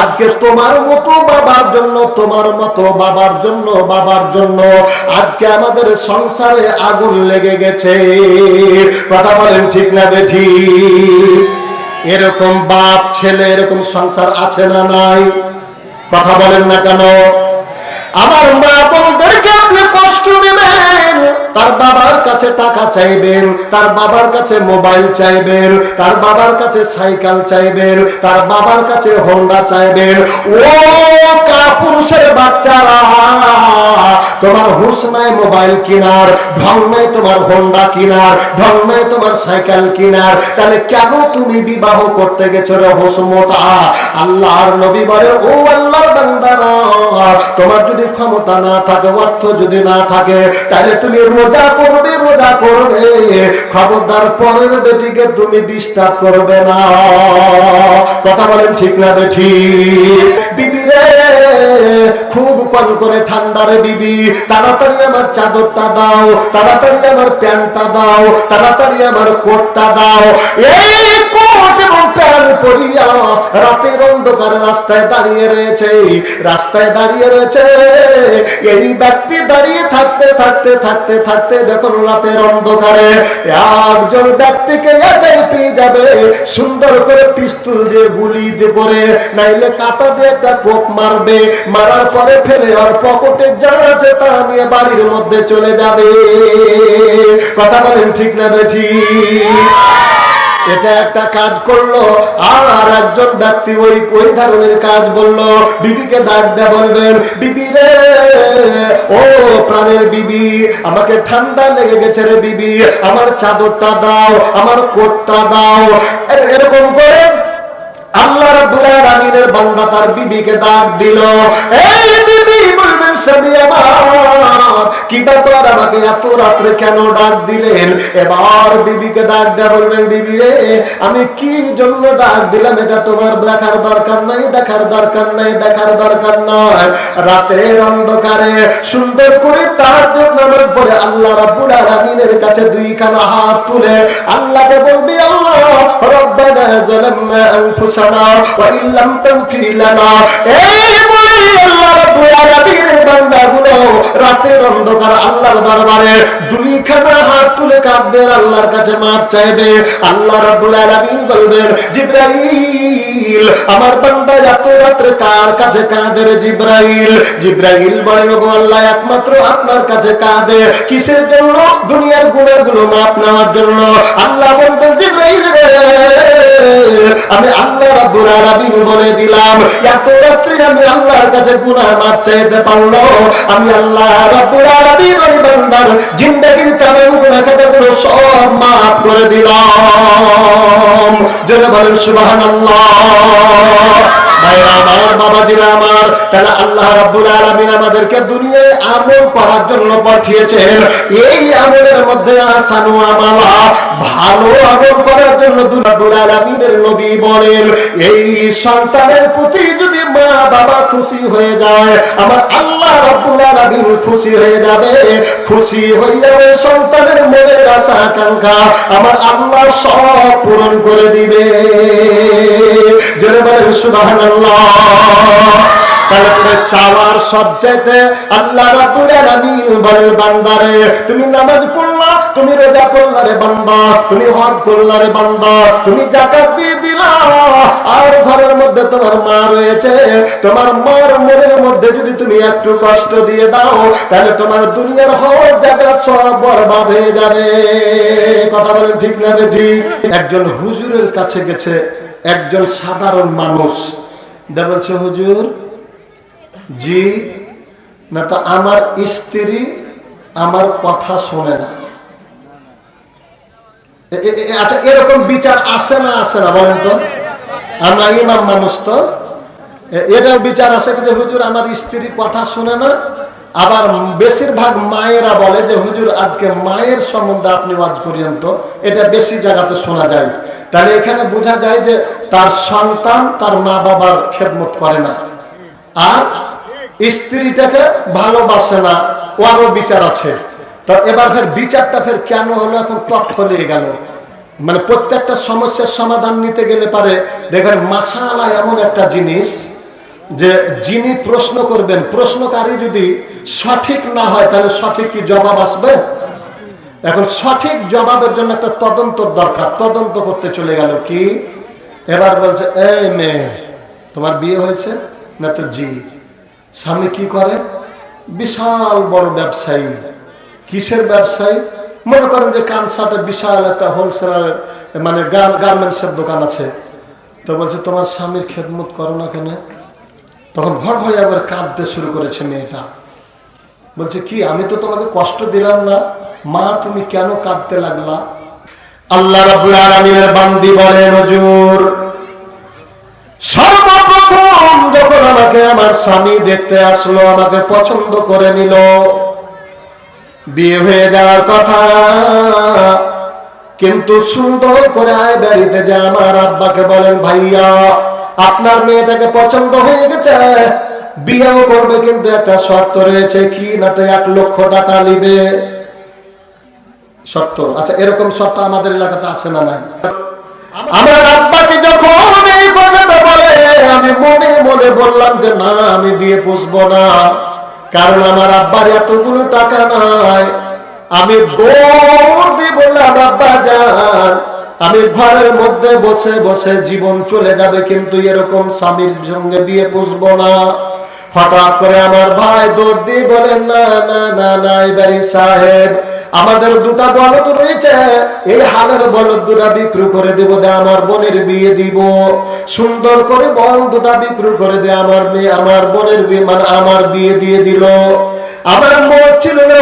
আজকে তোমার মতো বাবার জন্য, তোমার মতো বাবার জন্য বাবার জন্য আজকে আমাদের সংসারে আগুন লেগে গেছে। কথা বলেন ঠিক না বেঠি? এরকম বাপ, ছেলে, এরকম সংসার আছে না নাই? কথা বলেন না কেন? আমার মা বোনদেরকে আপনি কষ্ট দেবেন। তার বাবার কাছে টাকা চাইবেন, তার বাবার কাছে মোবাইল চাইবেন, তার বাবার কাছে সাইকেল চাইবেন, তার বাবার কাছে হোন্ডা চাইবেন। ও কাপুরুষের বাচ্চারা, তোমার হুশ নাই মোবাইল কিনার, ঢং নাই তোমার হোন্ডা কিনার, ঢং নাই তোমার সাইকেল কিনার। তাহলে কেন তুমি বিবাহ করতে গেছো রে হুশ মোটা? আল্লাহর নবী বলে, ও আল্লাহর বান্দারা, তোমার ক্ষমতা না থাকে, অর্থ যদি না থাকে, তাহলে তুমি রোজা করবে রোজা করবে। খবরদার পরের বেটিকে তুমি ডিস্টার্ব করবে না। কথা বলেন ঠিক না বেঠি বিবি রে, খুব কম করে ঠান্ডারে বিবি। তাড়াতাড়ি আমার চাদরটা দাও, তাড়াতাড়ি আমার প্যান্টটা দাও, তাড়াতাড়ি আমার কোটটা দাও। এই রাতের রাস্তায় দাঁড়িয়ে রয়েছে রাস্তায় দাঁড়িয়ে রয়েছে। এই ব্যক্তি দাঁড়িয়ে থাকতে থাকতে থাকতে থাকতে যখন রাতের অন্ধকারে একজন ব্যক্তিকে একাই পেয়ে যাবে, সুন্দর করে পিস্তুল দিয়ে গুলি দিয়ে করে নাইলে কাতা দিয়ে একটা কোপ মারবে, মারার পরে ফেলে আর পকেটে যা আছে তা নিয়ে বাড়ির মধ্যে চলে যাবে। কথা বলেন ঠিক না বেঠি? এটা একটা কাজ করল, আর একজন ব্যক্তি ওই ওই ধরনের কাজ বলল, বিবিকে ডাক দেয়া বলবেন, বিবি রে, ও প্রাণের বিবি, আমাকে ঠান্ডা লেগে গেছে রে বিবি, আমার চাদরটা দাও, আমার কোটটা দাও। এরকম করে আল্লাহ রাব্বুল আলামিনের বান্দা তার বিবিকে ডাক দিল, এই বিবি বলবেন আমার কি ব্যাপার আমাকে এত রাত্রে কেন ডাক দিলেন? এবার বিবিকে ডাক দেয়া বলবেন, বিবি রে, আমি কি জন্য ডাক দিলাম? এটা তোমার দেখার দরকার নাই, দেখার দরকার নাই, দেখার দরকার নয় রাতের অন্ধকারে সুন্দর করে তার জন্য নামাজ পড়ে আল্লাহ রাব্বুল আলামিনের কাছে দুইখানা হাত তুলে আল্লাহকে বলবি, আল্লাহ, রব্বানা যালামনা আনফুসানা ওয়া ইল্লাম তাগফির লানা। এই বান্দাগুলো রাতের অন্ধকার আল্লাহর দরবারে দুইখানা হাত তুলে আল্লাহর কাছে মাপ চাইবে। আল্লাহ বলবেন, জিব্রাইল, আমার বান্দা এত কার কাছে রে জিব্রাইল? জিব্রাইল বলেন গো আল্লাহ, একমাত্র আপনার কাছে কাঁদে। কিসের জন্য? দুনিয়ার গুণাগুলো মাপ নেওয়ার জন্য। আল্লাহ বলবেন, জিব্রাইল রে, আমি আল্লাহ আলামিন বলে দিলাম, এত রাত্রে আমি আল্লাহর কাছে গুনাহ চাইতে পারল, আমি আল্লাহ আলামিন ওই বান্দার জিন্দেগির গুনাহ সব মাফ করে দিলাম। বলেন, সুবহানাল্লাহ। আমার তাহলে আল্লাহ আলামিন আমাদেরকে দুনিয়ায় আমল করার জন্য পাঠিয়েছেন। এই আমলের মধ্যে আসানু আমালা, ভালো আমল করার জন্য রাব্বুল আলামিনের নবী বলেন এই সন্তানের প্রতি যদি মা বাবা খুশি হয়ে যায়, আমার আল্লাহ খুশি হয়ে যাবে। খুশি হয়ে যাবে সন্তানের আশা, আকাঙ্ক্ষা আমার আল্লাহ সব পূরণ করে দিবে। চাওয়ার সব চাইতে আল্লাহ বান্দারে, তুমি নামাজ পড়লা তুমি রোজা করলা রে বান্দা, তুমি হজ করলা রে বান্দা, তুমি যাকাত দিয়ে দিলা। আর ঘরের মধ্যে তোমার মা রয়েছে, তোমার মার মনের মধ্যে যদি তুমি একটু কষ্ট দিয়ে দাও, তাহলে তোমার দুনিয়ার হজ জায়গা সব বরবাদ হয়ে যাবে। কথা বলেন ঠিক না রে ঠিক? একজন হুজুরের কাছে গেছে, একজন সাধারণ মানুষ। বলছে, হুজুর, জি, না তো আমার স্ত্রী আমার কথা শোনে না। আচ্ছা এরকম বিচার আসে না আসে না, বলেন তো? আমরা ইমাম মানুষ তো। এটার বিচার আছে যে হুজুর আমার স্ত্রী কথা শোনে না। আবার বেশিরভাগ মায়েরা বলে যে, হুজুর, আজকে মায়ের সম্বন্ধে আপনি ওয়াজ করিয়েন তো। এটা বেশি জায়গাতে শোনা যায়। তাহলে এখানে বোঝা যায় যে, তার সন্তান তার মা বাবার খেদমত করে না। আর স্ত্রীটাকে ভালোবাসে না। ওরও বিচার আছে। তো এবার ফের বিচারটা ফের কেন হলো? এখন তথ্য লেগে গেল। মানে প্রত্যেকটা সমস্যার সমাধান নিতে গেলে পারে দেখেন মাসালা এমন একটা জিনিস যে যিনি প্রশ্ন করবেন, প্রশ্নকারী যদি সঠিক না হয়, তাহলে সঠিক কি জবাব আসবে? এখন সঠিক জবাবের জন্য একটা তদন্ত দরকার। তদন্ত করতে চলে গেল কি? এবার বলছে, এই মেয়ে, তোমার বিয়ে হয়েছে না তো জি? স্বামী কি করে? বিশাল বড় ব্যবসায়ী। কিসের ব্যবসায়ী? মনে করেন যে কানসাটের বিশাল একটা হোলসেলার মানে গার্মেন্টসের দোকান আছে। তো বলছে, তোমার স্বামীর খেদমত করো না কেন? তখন ভর ভরে আবার কাঁদতে শুরু করেছে মেয়েটা। বলছে, কি, আমি তো তোমাকে কষ্ট দিলাম না? মা, তুমি কেন কাঁদতে লাগলা? আল্লাহ আলামিনের বান্দি বলেন, হুজুর, সর্বপ্রথম যখন আমাকে আমার স্বামী দেখতে আসলো, আমাকে পছন্দ করে নিল বিয়ে হয়ে যাওয়ার কথা। কিন্তু সুন্দর করে আয় বাড়িতে যে আমার আব্বাকে বলেন, ভাইয়া, আপনার মেয়েটাকে পছন্দ হয়ে গেছে। বিয়েও করবে, কিন্তু একটা শর্ত রয়েছে, কি না তো এক লক্ষ টাকা নিবে। শর্ত? আচ্ছা এরকম শর্ত আমাদের এলাকাতে আছে না নাই? আমার আব্বাকে যখন এই কথাটা বলে, আমি মনে মনে বললাম যে, না, আমি বিয়ে পুষবো না। কারণ আমার আব্বার এতগুলো টাকা নাই। আমি দৌড় বললাম, আব্বা যান। আমি ঘরের মধ্যে বসে বসে জীবন চলে যাবে, কিন্তু এরকম স্বামীর সঙ্গে বিয়ে পুষবো না। হঠাৎ করে আমার ভাই দৌড় দিয়ে বলেন, না না না না এবারি সাহেব, আমাদের দুটা বলদ রয়েছে, এই হালের বলদ দুটা বিক্রি করে দেব, দে আমার বোনের বিয়ে দিব। সুন্দর করে বল দুটা বিক্রি করে দে, আমার মেয়ে, আমার বোনের বিয়ে মানে আমার বিয়ে দিয়ে দিল। আমার মত ছিল না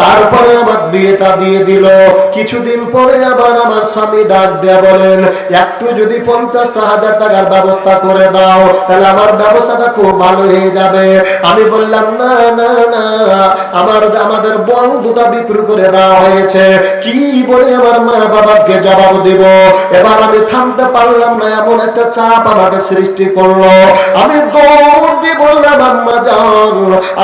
তারপরে আমার বিয়েটা দিয়ে দিল। কিছুদিন পরে আবার আমার স্বামী ডাক দেয়া বলেন, একটু যদি পঞ্চাশটা হাজার টাকার ব্যবস্থা করে দাও, তাহলে আমার ব্যবসাটা খুব ভালো হয়ে যাবে। আমি বললাম, না না না, আমার, আমাদের বল দুটা বিক্রি করে দেওয়া হয়েছে। কি বলে আমার মা বাবাকে জবাব দিব? এবার আমি থামতে পারলাম না, এমন একটা চাপ আমাকে সৃষ্টি করল। আমি দৌড় দিয়ে বললাম, আম্মা, যান।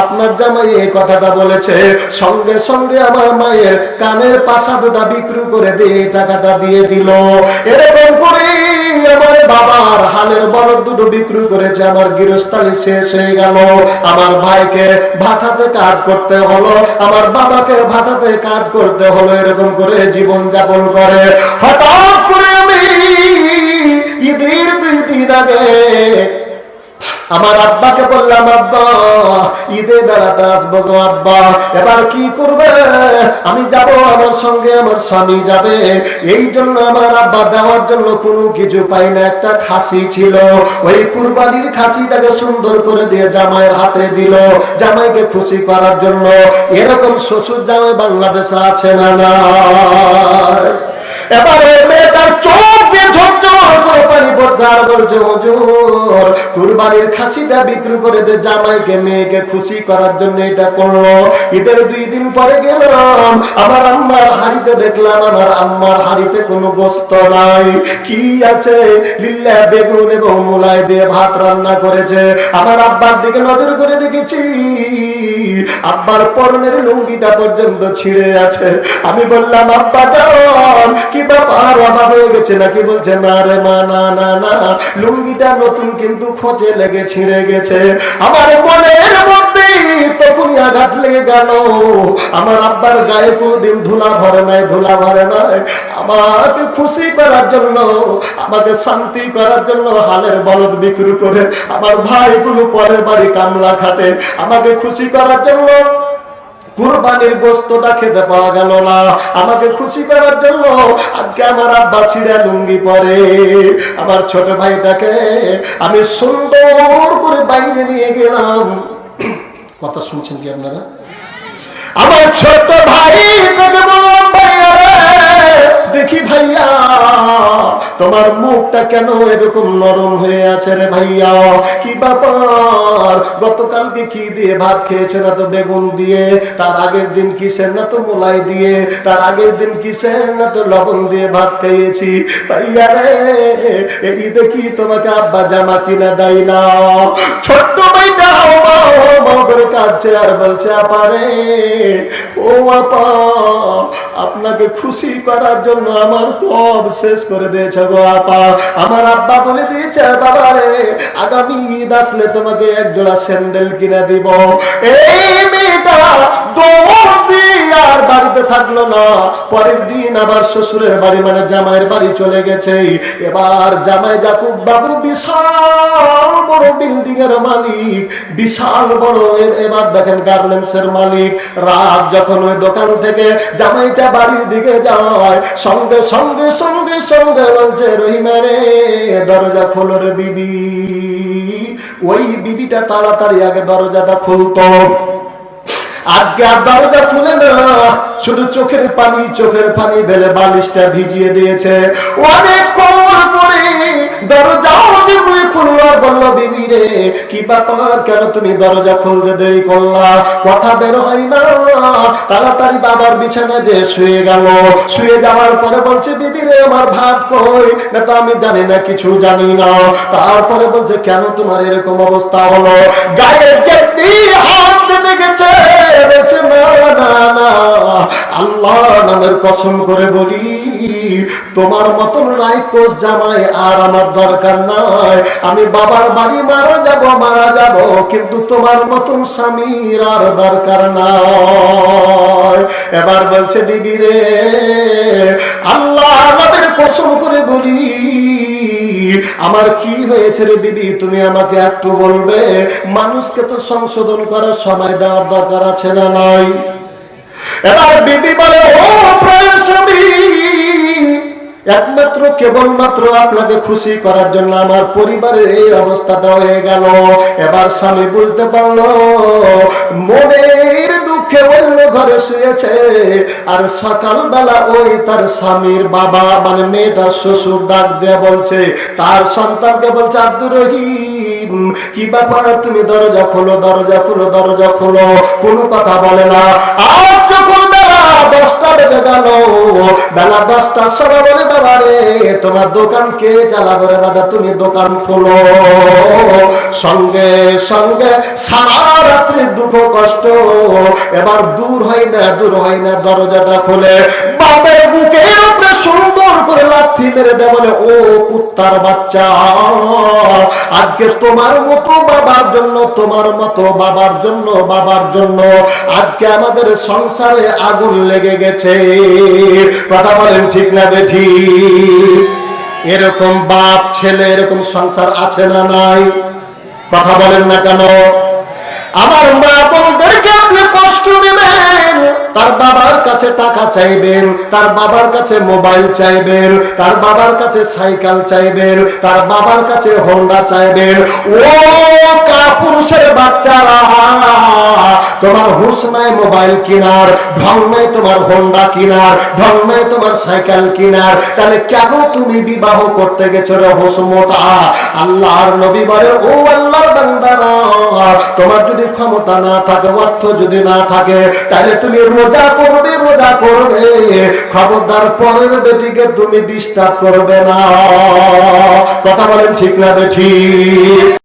আপনার জামাই এই কথাটা বলেছে, সঙ্গে সঙ্গে আমার মায়ের কানের পাশা দুটা বিক্রি করে দিয়ে টাকাটা দিয়ে দিল। এরকম করে আমার বাবার হালের দুটো বিক্রি করেছে, আমার গৃহস্থালি শেষ হয়ে গেল। আমার ভাইকে ভাটাতে কাজ করতে হলো, আমার বাবাকে ভাটাতে কাজ করতে হলো, এরকম করে জীবন যাপন করে। হঠাৎ করে আমি ঈদের দুই দিন আগে আমার আব্বাকে বললাম, আব্বা ঈদে বেড়াতে আসব গো আব্বা। এবার কি করবে? আমি যাব, আমার সঙ্গে আমার স্বামী যাবে। এই জন্য আমার আব্বা দেওয়ার জন্য কোনো কিছু পাই না। একটা খাসি ছিল। ওই কুরবানির খাসিটাকে সুন্দর করে দিয়ে জামাইয়ের হাতে দিল, জামাইকে খুশি করার জন্য। এরকম শ্বশুর জামাই বাংলাদেশে আছে না না এবারে মেয়েটার চোখ দিয়ে ঝরঝর করে পানি বলছে, হুজুর, কুরবানির বিক্রি করে দে, জামাইকে, মেয়েকে খুশি করার জন্য এটা করল। ঈদের দুই দিন পরে গেলাম, আমার আম্মার হাড়িতে দেখলাম, আমার আম্মার হাড়িতে কোনো গোস্ত নাই। কি আছে? লিল্লা বেগুন এবং মুলাই দিয়ে ভাত রান্না করেছে। আমার আব্বার দিকে নজর করে দেখেছি, আব্বার পরনের লুঙ্গিটা পর্যন্ত ছিঁড়ে আছে। আমি বললাম, আব্বা কি ব্যাপার? অভাব হয়ে গেছে নাকি? বলছে, না রে মা না না না। লুঙ্গিটা নতুন কিন্তু খোঁজে লেগে ছিঁড়ে গেছে। আমার মনের মধ্যে তখনই আঘাত লেগে গেল। আমার আব্বার গায়ে কোনদিন ধুলা ভরে নাই, ধুলা ভরে নাই। আমাকে খুশি করার জন্য, আমাকে শান্তি করার জন্য হালের বলদ বিক্রি করে আমার ভাইগুলো পরের বাড়ি কামলা খাটে আমাকে খুশি করার জন্য কুরবানির গোস্তটা খেতে পাওয়া গেল না। আমাকে খুশি করার জন্য আজকে আমার আব্বা ছিঁড়া লুঙ্গি পরে। আমার ছোট ভাইটাকে আমি সুন্দর করে বাইরে নিয়ে গেলাম। কথা শুনছেন কি আপনারা? আমার ছোট ভাই দেখি ভাইয়া, তোমার মুখটা কেন এরকম নরম হয়ে আছে রে ভাইয়া? কি ব্যাপার? গতকালকে কি দিয়ে ভাত খেয়েছে না তো বেগুন দিয়ে? তার আগের দিন কিসের না তো মোলাই দিয়ে? তার আগের দিন কিসের না তো লবণ দিয়ে ভাত খেয়েছি? ভাইয়া রে, এই দেখি তোমাকে আব্বা জামা কিনা দেয় না। ছোট্ট ভাইটা করে কাঁদছে আর বলছে আপারে ও আপা, আপনাকে খুশি করার জন্য আমার সব শেষ করে দিয়েছে গো আপা। আমার আব্বা বলে দিয়েছে বাবা রে আগামী ঈদ আসলে তোমাকে এক জোড়া স্যান্ডেল কিনে দিব। এই মেয়েটা দৌড় বাড়িতে থাকল না। পরের দিন আবার শ্বশুরের বাড়ি মানে জামাইয়ের বাড়ি চলে গেছে। এবার জামাই জাকুব বাবু বিশাল বড় বিল্ডিং এর মালিক, বিশাল বড় এবার দেখেন গার্মেন্টস এর মালিক। রাত যখন ওই দোকান থেকে জামাইটা বাড়ির দিকে যায়, সঙ্গে সঙ্গে সঙ্গে সঙ্গে বলছে, রহিমা রে, দরজা খোলো রে বিবি। ওই বিবিটা তাড়াতাড়ি আগে দরজাটা খুলতো। আজকে আর দরজা খুলে না। শুধু চোখের পানি চোখের পানি ফেলে বালিশটা ভিজিয়ে দিয়েছে। অনেক কল বলল, বিবি রে, কি ব্যাপার? কেন তুমি দরজা খুলতে করলা? কথা বের হয় না। তাড়াতাড়ি বাবার বিছানা যে শুয়ে গেল। শুয়ে যাওয়ার পরে বলছে, বিবি রে, আমার ভাত কই? না তো আমি জানি না, কিছু জানি না। তারপরে বলছে, কেন তোমার এরকম অবস্থা হলো? যেমনি হাত দিতে গেছে বলছে, না না না, আল্লাহ নামের কসম করে বলি, তোমার মতন রাইকোস জামাই আর আমার দরকার নাই। আমি বাবার বাড়ি মারা যাব মারা যাব, কিন্তু তোমার মতন স্বামীর আর দরকার নাই। এবার বলছে দিদি রে আমার কি হয়েছে রে দিদি তুমি আমাকে একটু বলবে, মানুষকে তো সংশোধন করার সময় দেওয়ার দরকার আছে না নাই? এবার বিবি বলে, ও প্রায় স্বামী, একমাত্র, কেবলমাত্র আপনাকে খুশি করার জন্য আমার পরিবারের এই অবস্থাটা হয়ে গেল। এবার স্বামী বুঝতে পারল, মনের অন্য ঘরে শুয়েছে। আর ওই তার স্বামীর বাবা মানে শ্বশুর ডাক বলছে, তার সন্তানকে বলছে, আব্দুর কি তুমি দরজা খোলো দরজা খোলো দরজা খোলো। কোনো কথা বলে না। আর দশটা বেজে গেল, বেলা দশটার সময় বলে বাবা রে তোমার দোকান কে চালাবে দাদা তুমি দোকান খোলো। সঙ্গে সঙ্গে সারা রাত্রি দুঃখ কষ্ট এবার দূর হয় না, দূর হয় না, দরজাটা খোলে। বাপের উপরে সুন্দর করে লাথি মেরে দেয় বলে, ও কুত্তার বাচ্চা, আজকে তোমার মতো বাবার জন্য, তোমার মতো বাবার জন্য বাবার জন্য আজকে আমাদের সংসারে আগুন লেগে গেছে। কথা বলেন ঠিক না বেঠি এরকম বাপ, ছেলে, এরকম সংসার আছে না নাই? কথা বলেন না কেন? আমার মা বোনদেরকে আপনি কষ্ট দিবেন। তার বাবার কাছে টাকা চাইবেন, তার বাবার কাছে মোবাইল চাইবেন, তার বাবার কাছে সাইকেল চাইবেন, তার বাবার কাছে হোন্ডা চাইবেন। ও কাপুরুষের বাচ্চারা, তোমার হুশ নাই মোবাইল কিনার, ঢং নাই তোমার হোন্ডা কিনার, ঢং নাই তোমার সাইকেল কিনার। তাহলে কেন তুমি বিবাহ করতে গেছো রে হুশ মোটা? আল্লাহর নবী বলে, ও আল্লাহর বান্দারা, তোমার যদি ক্ষমতা না থাকে, অর্থ যদি না থাকে, তাহলে তুমি রোজা করবে রোজা করবে। খবরদার পরের বেটিকে তুমি ডিস্টার্ব করবে না। কথা বলেন ঠিক না বেঠিক